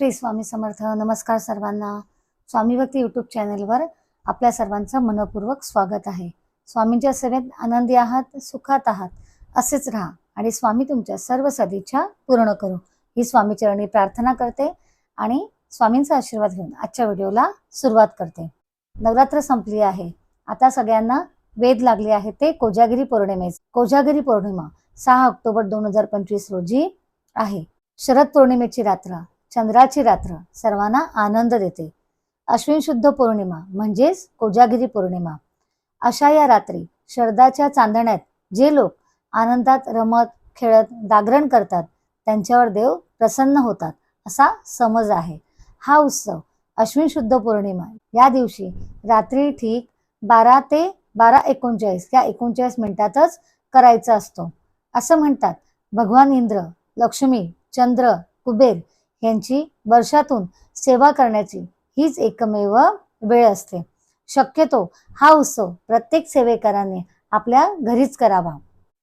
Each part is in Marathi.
श्री स्वामी समर्थ. नमस्कार सर्वांना. स्वामी भक्ती यूट्यूब चॅनलवर आपल्या सर्वांचं मनपूर्वक स्वागत आहे. स्वामींच्या सेवेत आनंदी आहात सुखात आहात असेच राहा आणि स्वामी तुमच्या सर्व सदिच्छा पूर्ण करू. ही स्वामीचरणी प्रार्थना करते आणि स्वामींचा आशीर्वाद घेऊन आजच्या व्हिडिओला सुरुवात करते. नवरात्र संपली आहे. आता सगळ्यांना वेद लागले आहे ते कोजागिरी पौर्णिमेचे कोजागिरी पौर्णिमा सहा ऑक्टोबर दोन हजार पंचवीस रोजी आहे. शरद पौर्णिमेची रात्र. चंद्राची रात्र सर्वांना आनंद देते. अश्विन शुद्ध पौर्णिमा म्हणजेच कोजागिरी पौर्णिमा. अशा या रात्री शरदाच्या चांदण्यात जे लोक आनंदात रमत खेळत जागरण करतात त्यांच्यावर देव प्रसन्न होतात असा समज आहे. हा उत्सव अश्विन शुद्ध पौर्णिमा या दिवशी रात्री ठीक बारा ते बारा एकोणचाळीस या एकोणचाळीस मिनिटातच करायचा असतो. असं म्हणतात भगवान इंद्र लक्ष्मी चंद्र कुबेर यांची वर्षातून सेवा करण्याची हीच एकमेव वेळ असते. शक्यतो हा उत्सव प्रत्येक सेवेकराने आपल्या घरीच करावा.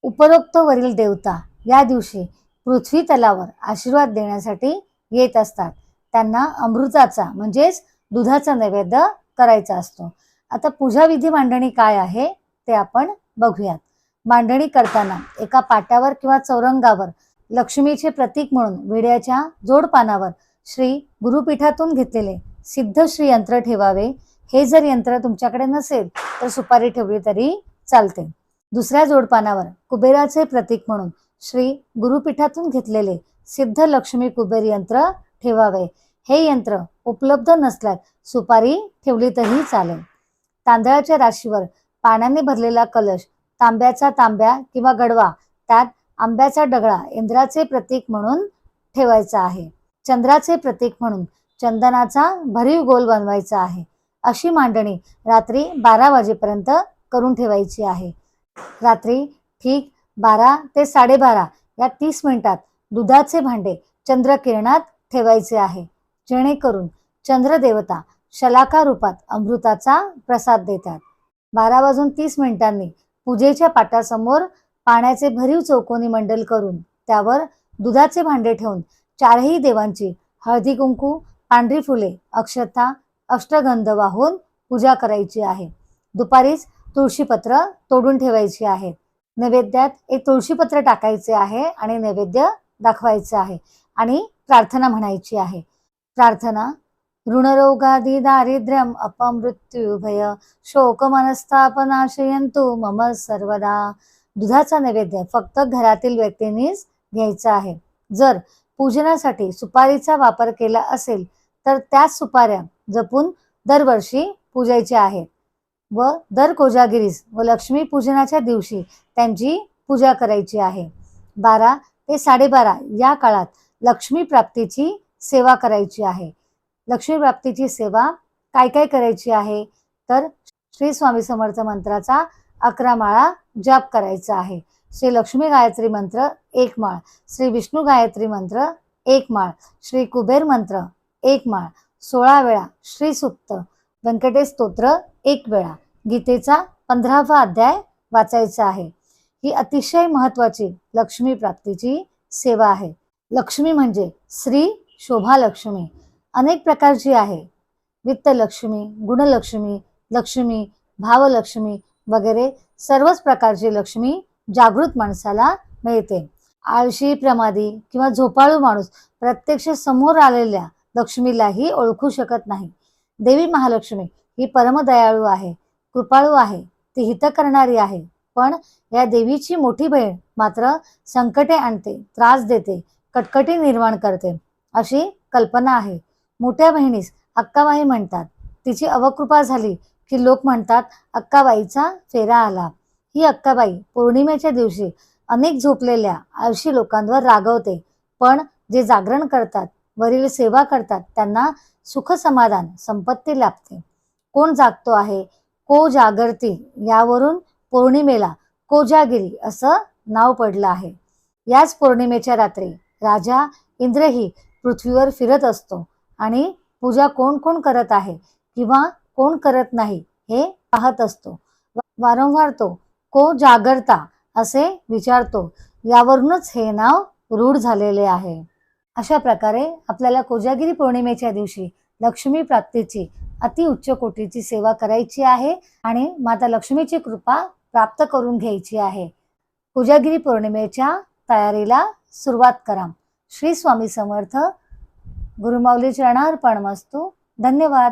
उपरोक्त वरील देवता या दिवशी पृथ्वी तलावर आशीर्वाद देण्यासाठी येत असतात. त्यांना अमृताचा म्हणजेच दुधाचा नैवेद्य करायचा असतो. आता पूजाविधी मांडणी काय आहे ते आपण बघूयात. मांडणी करताना एका पाट्यावर किंवा चौरंगावर लक्ष्मीचे प्रतीक म्हणून विड्याच्या जोडपानावर श्री गुरुपीठातून घेतलेले सिद्ध श्री यंत्र ठेवावे. हे जर यंत्र तुमच्याकडे नसेल तर सुपारी ठेवली तरी चालते. दुसऱ्या जोडपानावर कुबेराचे प्रतीक म्हणून श्री गुरुपीठातून घेतलेले सिद्ध लक्ष्मी कुबेर यंत्र ठेवावे. हे यंत्र उपलब्ध नसल्यास सुपारी ठेवली तरी चालेल. तांदळाच्या राशीवर पाण्याने भरलेला कलश तांब्याचा तांब्या किंवा गडवा त्यात आंब्याचा डगळा इंद्राचे प्रतीक म्हणून ठेवायचा आहे. चंद्राचे प्रतीक म्हणून चंदनाचा भरीव गोल बनवायचा आहे. अशी मांडणी रात्री बारा वाजेपर्यंत करून ठेवायची आहे. रात्री ठीक बारा ते साडेबारा या तीस मिनिटात दुधाचे भांडे चंद्रकिरणात ठेवायचे आहे. जेणेकरून चंद्रदेवता शलाका रूपात अमृताचा प्रसाद देतात. बारा वाजून तीस मिनिटांनी पूजेच्या पाटासमोर पाण्याचे भरीव चौकोनी मंडल करून त्यावर दुधाचे भांडे ठेवून चारही देवांची हळदी कुंकू पांढरी फुले अक्षता अष्टगंध वाहून पूजा करायची आहे. दुपारीच तुळशीपत्र तोडून ठेवायची आहे. नैवेद्यात एक तुळशीपत्र टाकायचे आहे आणि नैवेद्य दाखवायचे आहे आणि प्रार्थना म्हणायची आहे. प्रार्थना ऋणरोगादी दारिद्र्यम अपमृत्यू भय शोक मनस्तापनाशयंतु मम सर्वदा. दुधाचा नैवेद्य फक्त घरातील व्यक्तींनीच घ्यायचा आहे. जर पूजनासाठी सुपारीचा वापर केला असेल तर त्याच सुपाऱ्या जपून दरवर्षी पूजायच्या आहेत व दर कोजागिरीस व लक्ष्मी पूजनाच्या दिवशी त्यांची पूजा करायची आहे. बारा ते साडेबारा या काळात लक्ष्मी प्राप्तीची सेवा करायची आहे. लक्ष्मी प्राप्तीची सेवा काय काय करायची आहे? तर श्री स्वामी समर्थ मंत्राचा अकरा माळा जाप करायचा आहे. श्री लक्ष्मी गायत्री मंत्र एक माळ श्री विष्णू गायत्री मंत्र एक माळ श्री कुबेर मंत्र एक माळ सोळा वेळा श्री सुक्त व्यंकटेश स्तोत्र एक वेळा. गीतेचा पंधरावा अध्याय वाचायचा आहे. ही अतिशय महत्वाची लक्ष्मी प्राप्तीची सेवा आहे. लक्ष्मी म्हणजे श्री शोभा लक्ष्मी. अनेक प्रकारची आहे. वित्तलक्ष्मी गुणलक्ष्मी लक्ष्मी भावलक्ष्मी वगैरे सर्वच प्रकारची लक्ष्मी जागृत माणसाला मिळते. आळशी प्रमादी किंवा झोपाळू माणूस प्रत्यक्ष समोर आलेल्या लक्ष्मीलाही ओळखू शकत नाही. देवी महालक्ष्मी ही परमदयाळू आहे कृपाळू आहे ती हित करणारी आहे पण या देवीची मोठी बहीण मात्र संकटे आणते त्रास देते कटकटी निर्माण करते अशी कल्पना आहे. मोठ्या बहिणीस अक्काबाई म्हणतात तिची अवकृपा झाली की लोक म्हणतात अक्काबाईचा फेरा आला. ही अक्काबाई पौर्णिमेच्या दिवशी अनेक झोपलेल्या आळशी लोकांवर रागवते. पण जे जागरण करतात वरील सेवा करतात त्यांना सुख समाधान संपत्ती लाभते. कोण जागतो आहे? को जागरती यावरून पौर्णिमेला कोजागिरी असं नाव पडलं आहे. याच पौर्णिमेच्या रात्री राजा इंद्रही पृथ्वीवर फिरत असतो आणि पूजा कोण कोण करत आहे किंवा कोण करत नाही हे पाहत असतो. वारंवार तो को जागरता असे विचारतो. यावरूनच हे नाव रूढ झालेले आहे. अशा प्रकारे आपल्याला कोजागिरी पौर्णिमेच्या दिवशी लक्ष्मी प्राप्तीची अति उच्च कोटीची सेवा करायची आहे आणि माता लक्ष्मीची कृपा प्राप्त करून घ्यायची आहे. कोजागिरी पौर्णिमेच्या तयारीला सुरुवात करा. श्री स्वामी समर्थ. गुरुमाऊली चरणार्पण मस्तू धन्यवाद.